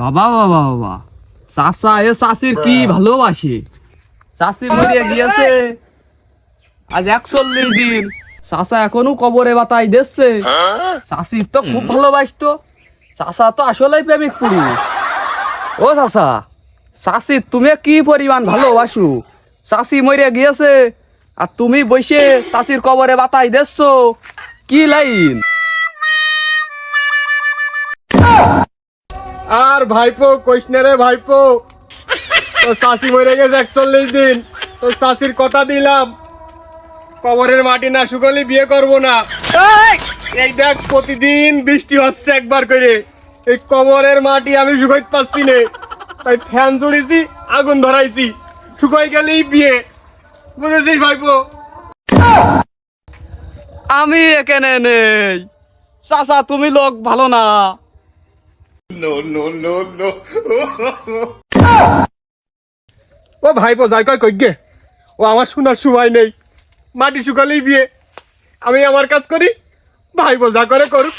বাবা বাবা বাবা। চাচা এ চাষির কি ভালোবাসে? চাষি মরিয়া গিয়েছে। আজ একচল্লিশ দিন। চাচা এখনও কবরে বাতাই দিচ্ছে। চাষির তো খুব ভালোবাসতো। চাচা তো আসলেই প্রেমিক পুরুষ। ও চাচা চাষি তুমি কি পরিমাণ ভালোবাসু? চাষি মরে গিয়েছে। আর তুমি বসে চাষির কবরে বাতাই দিচ্ছ। কি লাইন? আর ভাইপো কইসনে রে ভাইপো। তোর শাশি মরে গেছে একচল্লিশ দিন। তোর শাশির কথা দিলাম। কবরের মাটি না শুকলি বিয়ে করব না। এই, দেখ প্রতিদিন বৃষ্টি হচ্ছে একবার করে। এই কবরের মাটি আমি শুকাইতে পারছি নে। তাই ফ্যান জড়িয়েছি আগুন ধরাইছি। শুকাই গেলেই বিয়ে। বুঝেছিস ভাইপো? আমি এখানে নেই। চাচা তুমি লোক ভালো না। ও ভাইপো যাই কয় কই গে ও আমার শোনার সময় নেই। মাটি শুকালেই বিয়ে। আমি আমার কাজ করি ভাইপো যা করে করুক।